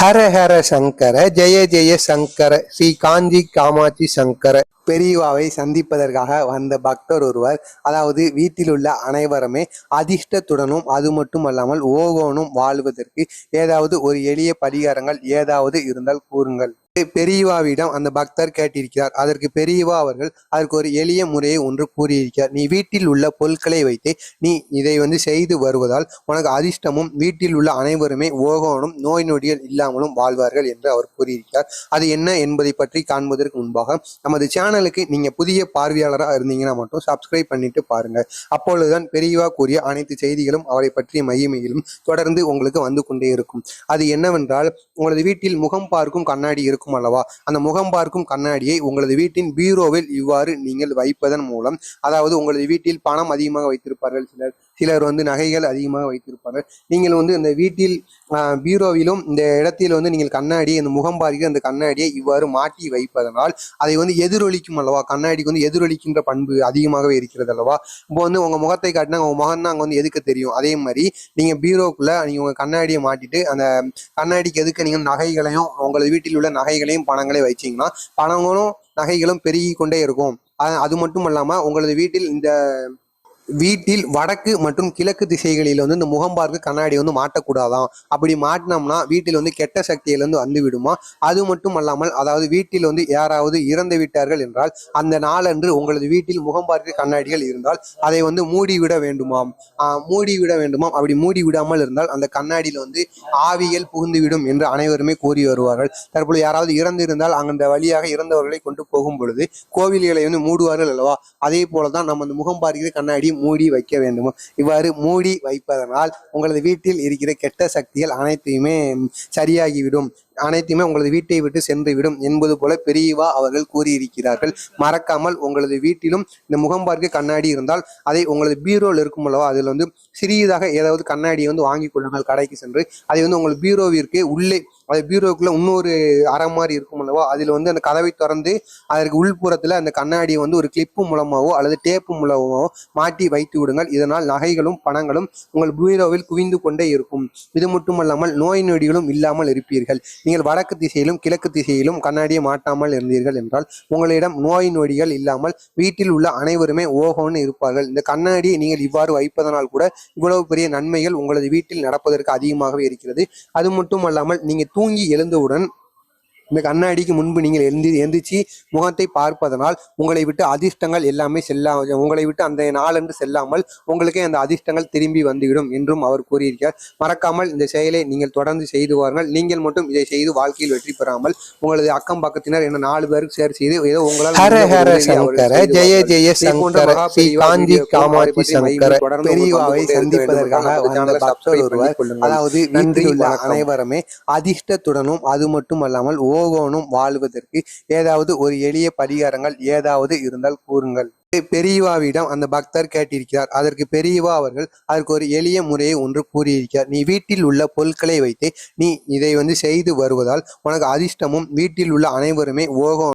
ஹர ஹர சங்கர ஜெய ஜெய சங்கர ஸ்ரீ காஞ்சி காமாட்சி சங்கர பெரியவாவை சந்திப்பதற்காக வந்த பக்தர் ஒருவர் அதாவது வீட்டில் உள்ள அனைவருமே அதிர்ஷ்டத்துடனும் அது மட்டும் அல்லாமல் ஓகோனும் வாழ்வதற்கு ஏதாவது ஒரு எளிய பரிகாரங்கள் ஏதாவது இருந்தால் கூறுங்கள். பெரியவாவிடம் அந்த பக்தர் கேட்டிருக்கிறார். அதற்கு பெரியவா அவர்கள் அதற்கு ஒரு எளிய முறையை ஒன்று கூறியிருக்கிறார். நீ வீட்டில் உள்ள பொருட்களை வைத்து நீ இதை வந்து செய்து வருவதால் உனக்கு அதிர்ஷ்டமும் வீட்டில் உள்ள அனைவருமே ஓகோனும் நோய் நொடிகள் இல்லாமலும் வாழ்வார்கள் என்று அவர் கூறியிருக்கிறார். அது என்ன என்பதை பற்றி காண்பதற்கு முன்பாக நமது சேனலுக்கு நீங்க புதிய பார்வையாளராக இருந்தீங்கன்னா மட்டும் சப்ஸ்கிரைப் பண்ணிட்டு பாருங்க. அப்பொழுதுதான் பெரியவா கூறிய அனைத்து செய்திகளும் அவரை பற்றிய மகிமையிலும் தொடர்ந்து உங்களுக்கு வந்து கொண்டே இருக்கும். அது என்னவென்றால் உங்களது வீட்டில் முகம் பார்க்கும் கண்ணாடி இருக்கும். அல்லவா? அந்த முகம் பார்க்கும் கண்ணாடியை உங்களது வீட்டின் பீரோவில் இவ்வாறு நீங்கள் வைப்பதன் மூலம் அதாவது உங்களது வீட்டில் பணம் அதிகமாக வைத்திருப்பார்கள் சிலர் சிலர் வந்து நகைகள் அதிகமாக வைத்திருப்பார்கள். நீங்கள் வந்து இந்த வீட்டில் பீரோவிலும் இந்த இடத்தில் வந்து நீங்கள் கண்ணாடி அந்த முகம் பார்க்கிற அந்த கண்ணாடியை இவ்வாறு மாட்டி வைப்பதனால் அதை வந்து எதிரொலிக்கும் அல்லவா? கண்ணாடிக்கு வந்து எதிரொலிக்கின்ற பண்பு அதிகமாகவே இருக்கிறது அல்லவா? இப்போ வந்து உங்க முகத்தை காட்டினா உங்க முகம் தான் அங்கே வந்து எதுக்க தெரியும்? அதே மாதிரி நீங்க பீரோக்குள்ள நீங்க உங்க கண்ணாடியை மாட்டிட்டு அந்த கண்ணாடிக்கு எதுக்கு நீங்க நகைகளையும் உங்களது வீட்டில் உள்ள நகை நகைகளையும் பணங்களையும் வச்சீங்கன்னா பணங்களும் நகைகளும் பெருகி கொண்டே இருக்கும் அது மட்டும் இல்லாமல் உங்களது வீட்டில் இந்த வீட்டில் வடக்கு மற்றும் கிழக்கு திசைகளில் வந்து இந்த முகம் பார்க்க கண்ணாடி வந்து மாட்டக்கூடாதாம் அப்படி மாட்டினோம்னா வீட்டில் வந்து கெட்ட சக்தியிலிருந்து வந்து விடுமா அது மட்டும் அல்லாமல் அதாவது வீட்டில் வந்து யாராவது இறந்து விட்டார்கள் என்றால் அந்த நாளன்று உங்களது வீட்டில் முகம்பார்க்கு கண்ணாடிகள் இருந்தால் அதை வந்து மூடிவிட வேண்டுமாம். ஆஹ் மூடிவிட வேண்டுமாம். அப்படி மூடி விடாமல் இருந்தால் அந்த கண்ணாடியில் வந்து ஆவிகள் புகுந்துவிடும் என்று அனைவருமே கூறி வருவார்கள். தற்பொழுது யாராவது இறந்து இருந்தால் அந்த வழியாக இறந்தவர்களை கொண்டு போகும் பொழுது கோவில்களை வந்து மூடுவார்கள் அல்லவா? அதே போலதான் நம்ம அந்த முகம் பார்க்கிற கண்ணாடி மூடி வைக்க வேண்டுமோ? இவ்வாறு மூடி வைப்பதனால் உங்களது வீட்டில் இருக்கிற கெட்ட சக்திகள் அனைத்தையுமே சரியாகிவிடும். அனைத்தையுமே உங்களது வீட்டை விட்டு சென்று விடும் என்பது போல பெரியவா அவர்கள் கூறியிருக்கிறார்கள். மறக்காமல் உங்களது வீட்டிலும் இந்த முகம் பார்க்க கண்ணாடி இருந்தால் அதை உங்களது பீரோவில் இருக்கும் அல்லவா? அதில் வந்து சிறியதாக ஏதாவது கண்ணாடியை வந்து வாங்கி கொள்ளுங்கள் கடைக்கு சென்று. அதை வந்து உங்கள் பீரோவிற்கு உள்ளே அது பீரோக்குள்ள இன்னொரு அறை மாதிரி இருக்கும் அல்லவா? அதில் வந்து அந்த கதவை திறந்து அதற்கு உள்புறத்தில் அந்த கண்ணாடியை வந்து ஒரு கிளிப்பு மூலமாகவோ அல்லது டேப்பு மூலமாகவோ மாட்டி வைத்து விடுங்கள். இதனால் நகைகளும் பணங்களும் உங்கள் பீரோவில் குவிந்து கொண்டே இருக்கும். இது மட்டுமல்லாமல் நோய் நொடிகளும் இல்லாமல் இருப்பீர்கள். நீங்கள் வடக்கு திசையிலும் கிழக்கு திசையிலும் கண்ணாடியை மாட்டாமல் இருந்தீர்கள் என்றால் உங்களிடம் நோய் நொடிகள் இல்லாமல் வீட்டில் உள்ள அனைவருமே ஓஹோன்னு இருப்பார்கள். இந்த கண்ணாடியை நீங்கள் இவ்வாறு வைப்பதனால் கூட இவ்வளவு பெரிய நன்மைகள் உங்களது வீட்டில் நடப்பதற்கு அதிகமாகவே இருக்கிறது. அது மட்டும் அல்லாமல் நீங்கள் தூங்கி எழுந்தவுடன் இந்த கண்ணாடிக்கு முன்பு நீங்கள் எழுந்தி எந்திரிச்சு முகத்தை பார்ப்பதனால் உங்களை விட்டு அதிர்ஷ்டங்கள் எல்லாமே செல்லா உங்களை விட்டு அந்த நாளன்று செல்லாமல் உங்களுக்கே அந்த அதிர்ஷ்டங்கள் திரும்பி வந்துவிடும் என்றும் அவர் கூறியிருக்கிறார் மறக்காமல் இந்த செயலை நீங்கள் தொடர்ந்து செய்து வாருங்கள் நீங்கள் மட்டும் இதை செய்து வாழ்க்கையில் வெற்றி பெறாமல் உங்களது அக்கம் பக்கத்தினர் என்ன நாலு பேருக்கு ஷேர் செய்து ஏதோ உங்களால் ஜெய. ஜெய காஞ்சி காமாட்சி பெரியவாவை சந்திப்பதற்காக. அதாவது. அனைவருமே அதிர்ஷ்டத்துடனும் அது மட்டும் அல்லாமல் போகணும் வாழ்வதற்கு. ஏதாவது ஒரு எளிய பரிகாரங்கள் ஏதாவது இருந்தால் கூறுங்கள். பெரியவாவிடம் அந்த பக்தர் கேட்டிருக்கிறார். அதற்கு பெரியவா அவர்கள் அதற்கு ஒரு எளிய முறையை ஒன்று கூறியிருக்கிறார். நீ வீட்டில் உள்ள பொருட்களை வைத்து நீ இதை வந்து செய்து வருவதால் உனக்கு அதிர்ஷ்டமும் வீட்டில் உள்ள அனைவருமே ஓகோ